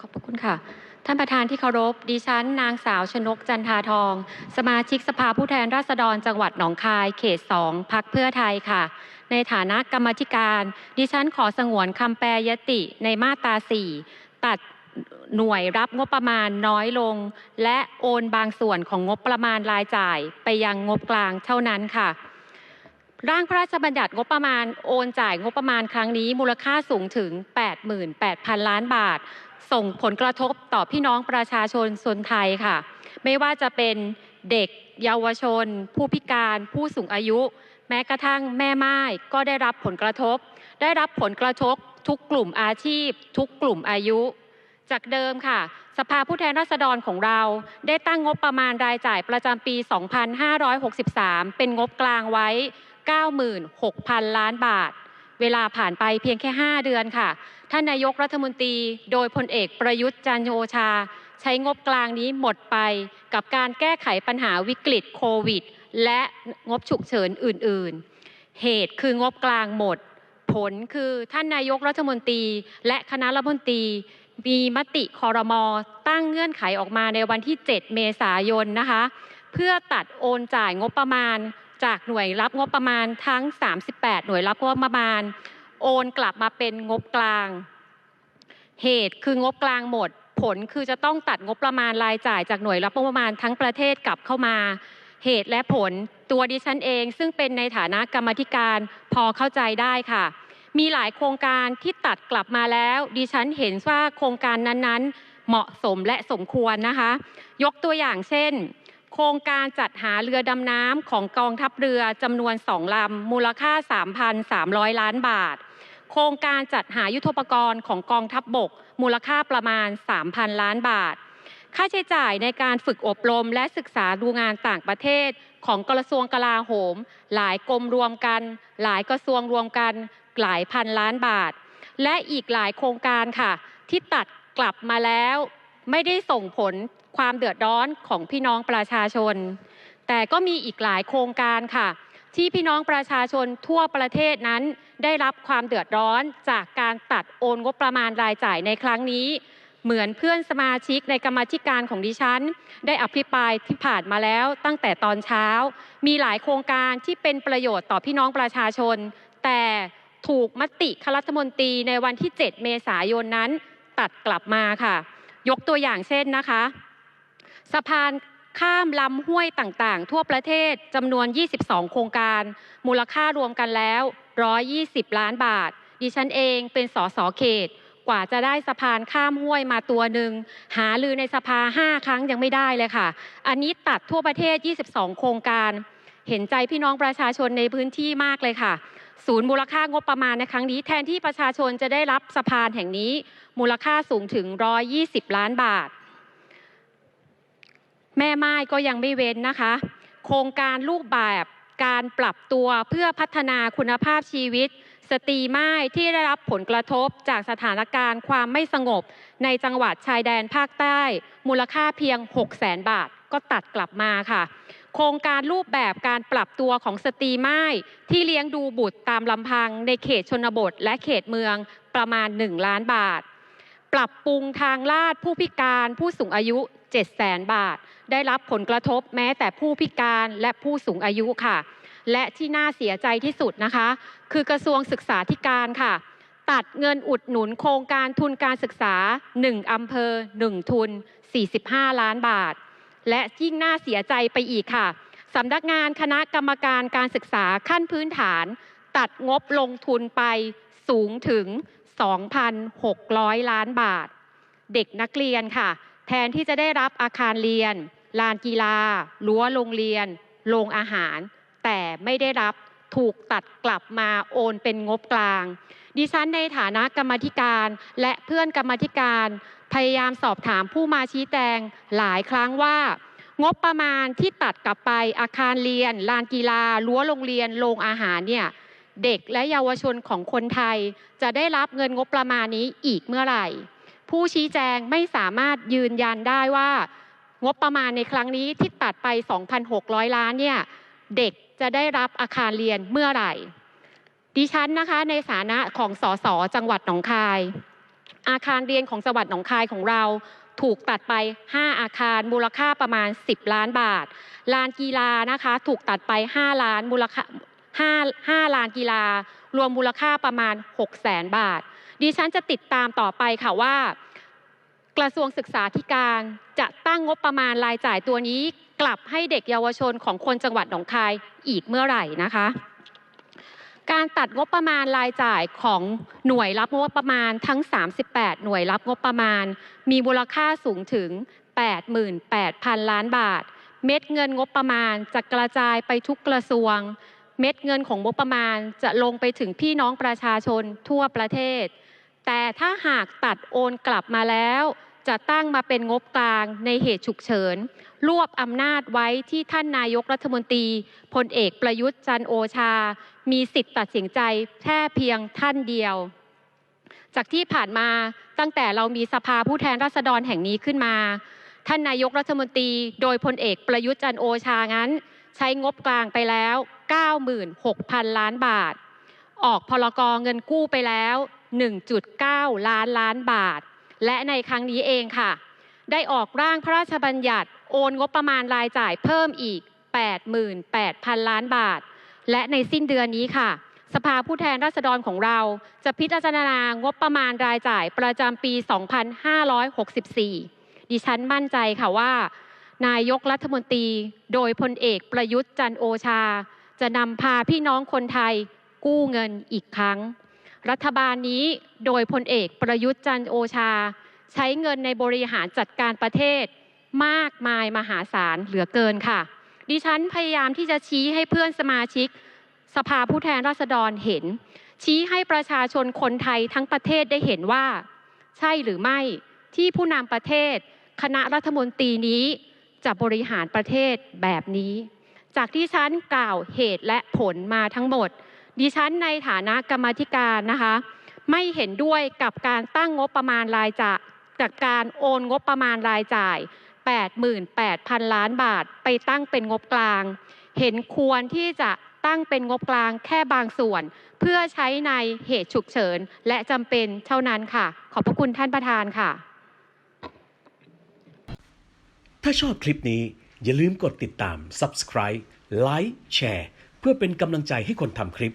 ขอบพระคุณค่ะ ท่านประธานที่เคารพ ดิฉัน นางสาวชนกจันทาทอง สมาชิกสภาผู้แทนราษฎรจังหวัดหนองคาย เขต2พักเพื่อไทยค่ะ ในฐานะกรรมธิการ ดิฉันขอสงวนคำแปรยติในมาตรา4ตัดหน่วยรับงบประมาณน้อยลง และโอนบางส่วนของงบประมาณรายจ่ายไปยังงบกลางเท่านั้นค่ะ ร่างพระราชบัญญัติงบประมาณโอนจ่ายงบประมาณครั้งนี้ มูลค่าสูงถึง 88,000 ล้านบาท ส่งผลกระทบต่อพี่น้องประชาชนส่วนไทยค่ะ ไม่ว่าจะเป็นเด็กเยาวชน ผู้พิการ ผู้สูงอายุ แม้กระทั่งแม่ไม้ก็ได้รับผลกระทบ ได้รับผลกระทบทุกกลุ่มอาชีพ ทุกกลุ่มอายุ จากเดิมค่ะ สภาผู้แทนราษฎรของเรา ได้ตั้งงบประมาณรายจ่ายประจำปี 2563 เป็นงบกลางไว้ 96,000 ล้านบาท เวลาผ่านไปเพียงแค่ 5 เดือนค่ะ ท่านนายกรัฐมนตรี โดยพลเอกประยุทธ์จันโอชา ใช้งบกลางนี้หมดไปกับการแก้ไขปัญหาวิกฤตโควิด และงบฉุกเฉินอื่น ๆ เหตุคืองบกลางหมด ผลคือท่านนายกรัฐมนตรี และคณะรัฐมนตรีมีมติคอรมอตั้งเงื่อนไขออกมาในวันที่ 7 เมษายนนะคะ เพื่อตัดโอนจ่ายงบประมาณ จากหน่วยรับงบประมาณทั้ง 38 หน่วยรับงบประมาณ โอนกลับมาเป็นงบกลาง เหตุคืองบกลางหมด ผลคือจะต้องตัดงบประมาณรายจ่ายจากหน่วยรับงบประมาณทั้งประเทศกลับเข้ามา เหตุและผลตัวดิฉันเอง ซึ่งเป็นในฐานะกรรมธิการพอเข้าใจได้ค่ะ มีหลายโครงการที่ตัดกลับมาแล้ว ดิฉันเห็นว่าโครงการนั้นๆ เหมาะสมและสมควรนะคะ ยกตัวอย่างเช่น โครงการจัดหาเรือดำน้ำของกองทัพเรือจำนวนสองลำมูลค่า 3,300 ล้านบาท โครงการจัดหายุทโธปกรณ์ของกองทัพบบก มูลค่าประมาณ 3,000 ล้านบาท ค่าใช้จ่ายในการฝึกอบรมและศึกษาดูงานต่างประเทศ ของกระทรวงกลาโหม หลายกรมรวมกัน หลายกระทรวงรวมกัน หลายพันล้านบาท และอีกหลายโครงการค่ะ ที่ตัดกลับมาแล้ว ไม่ได้ส่งผลความเดือดร้อนของพี่น้องประชาชน แต่ก็มีอีกหลายโครงการค่ะ ที่พี่น้องประชาชนทั่วประเทศนั้น ได้รับความเดือดร้อนจากการตัดโอนงบประมาณรายจ่ายในครั้งนี้ เหมือนเพื่อนสมาชิกในกรรมธิการของดิฉัน ได้อภิปรายที่ผ่านมาแล้วตั้งแต่ตอนเช้า มีหลายโครงการที่เป็นประโยชน์ต่อพี่น้องประชาชน แต่ถูกมติคณะรัฐมนตรีในวันที่ 7 เมษายนนั้นตัดกลับมาค่ะ ยกตัวอย่างเช่นนะคะ สะพานข้ามลำห้วยต่างๆ ทั่วประเทศจำนวน 22 โครงการ มูลค่ารวมกันแล้ว 120 ล้านบาท ดิฉันเองเป็นสสเขต กว่าจะได้สะพานข้ามห้วยมาตัวหนึ่ง หาลือในสภา 5 ครั้งยังไม่ได้เลยค่ะ อันนี้ตัดทั่วประเทศ 22 โครงการ เห็นใจพี่น้องประชาชนในพื้นที่มากเลยค่ะ ศูนย์มูลค่างบประมาณในครั้งนี้ แทนที่ประชาชนจะได้รับสะพานแห่งนี้ มูลค่าสูงถึง 120 ล้านบาท แม่ไม้ก็ยังไม่เว้นนะคะ โครงการรูปแบบการปรับตัวเพื่อพัฒนาคุณภาพชีวิต สตรีไม้ที่ได้รับผลกระทบจากสถานการณ์ความไม่สงบ ในจังหวัดชายแดนภาคใต้ มูลค่าเพียง 6 0แสนบาทก็ตัดกลับมาค่ะ โครงการรูปแบบการปรับตัวของสตรีไม้ที่เลี้ยงดูบุตรตามลำพังในเขตชนบทและเขตเมืองประมาณ 1 ล้านบาท ปรับปรุงทางลาดผู้พิการผู้สูงอายุ 7 0 0แสนบาท ได้รับผลกระทบแม้แต่ผู้พิการและผู้สูงอายุค่ะ และที่น่าเสียใจที่สุดนะคะ คือกระทรวงศึกษาธิการค่ะ ตัดเงินอุดหนุนโครงการทุนการศึกษา 1อำเภอ 1 ทุน 45 ล้านบาท และยิ่งน่าเสียใจไปอีกค่ะสำนักงานคณะกรรมการการศึกษาขั้นพื้นฐาน ตัดงบลงทุนไปสูงถึง 2,600 ล้านบาท เด็กนักเรียนค่ะ แทนที่จะได้รับอาคารเรียน ลานกีฬารั้วโรงเรียน โรงอาหาร แต่ไม่ได้รับถูกตัดกลับมาโอนเป็นงบกลาง ดิฉันในฐานะกรรมธิการ และเพื่อนกรรมธิการ พยายามสอบถามผู้มาชี้แจงหลายครั้งว่า งบประมาณที่ตัดกลับไปอาคารเรียน ลานกีฬารั้วโรงเรียนโรงอาหารเนี่ยเด็กและเยาวชนของคนไทย จะได้รับเงินงบประมาณนี้อีกเมื่อไหร่ ผู้ชี้แจงไม่สามารถยืนยันได้ว่า งบประมาณในครั้งนี้ที่ตัดไป 2,600 ล้านเนี่ยเด็กจะได้รับอาคารเรียนเมื่อไหร่ ดิฉันนะคะในฐานะของสสจังหวัดหนองคาย อาคารเรียนของจังหวัดหนองคายของเราถูกตัดไป 5 อาคารมูลค่าประมาณ 10 ล้านบาท ลานกีฬานะคะถูกตัดไป 5 ล้านมูลค่า5 5ลานกีฬา รวมมูลค่าประมาณ6แสนบาท ดิฉันจะติดตามต่อไปค่ะว่า กระทรวงศึกษาธิการจะตั้งงบประมาณรายจ่ายตัวนี้ กลับให้เด็กเยาวชนของคนจังหวัดหนองคายอีกเมื่อไหร่นะคะ การตัดงบประมาณรายจ่ายของหน่วยรับงบประมาณทั้ง 38 หน่วยรับงบประมาณ มีมูลค่าสูงถึง 88,000 ล้านบาท เม็ดเงินงบประมาณจะกระจายไปทุกกระทรวง เม็ดเงินของงบประมาณจะลงไปถึงพี่น้องประชาชนทั่วประเทศ แต่ถ้าหากตัดโอนกลับมาแล้ว จะตั้งมาเป็นงบกลางในเหตุฉุกเฉิน รวบอำนาจไว้ที่ท่านนายกรัฐมนตรีพลเอกประยุทธ์จันโอชา มีสิทธิ์ตัดสินใจแค่เพียงท่านเดียว จากที่ผ่านมาตั้งแต่เรามีสภาผู้แทนราษฎรแห่งนี้ขึ้นมา ท่านนายกรัฐมนตรี โดยพลเอกประยุทธ์จันโอชางั้น ใช้งบกลางไปแล้ว 96,000 ล้านบาท ออกพลกรเงินกู้ไปแล้ว 1.9 ล้านล้านบาท และในครั้งนี้เองค่ะ ได้ออกร่างพระราชบัญญัติโอนงบประมาณรายจ่ายเพิ่มอีก 88,000 ล้านบาท และในสิ้นเดือนนี้ค่ะ สภาผู้แทนราษฎรของเรา จะพิจารณางบประมาณรายจ่ายประจำปี 2564 ดิฉันมั่นใจค่ะว่า นายกรัฐมนตรี โดยพลเอกประยุทธ์จันโอชา จะนำพาพี่น้องคนไทยกู้เงินอีกครั้ง รัฐบาลนี้โดยพลเอกประยุทธ์จันโอชา ใช้เงินในบริหารจัดการประเทศ มากมายมหาศาลเหลือเกินค่ะ ดิฉันพยายามที่จะชี้ให้เพื่อนสมาชิก สภาผู้แทนราษฎรเห็น ชี้ให้ประชาชนคนไทยทั้งประเทศได้เห็นว่า ใช่หรือไม่ที่ผู้นำประเทศ คณะรัฐมนตรีนี้จะบริหารประเทศแบบนี้ จากที่ฉันกล่าวเหตุและผลมาทั้งหมด ดิฉันในฐานะกรรมธิการนะคะ ไม่เห็นด้วยกับการตั้งงบประมาณรายจ่ายจากการโอนงบประมาณรายจ่าย 88,000 ล้านบาท ไปตั้งเป็นงบกลาง เห็นควรที่จะตั้งเป็นงบกลางแค่บางส่วน เพื่อใช้ในเหตุฉุกเฉิน และจำเป็นเท่านั้นค่ะ ขอบพระคุณท่านประธานค่ะ ถ้าชอบคลิปนี้อย่าลืมกดติดตาม Subscribe ไลค์แชร์เพื่อเป็นกำลังใจให้คนทำคลิป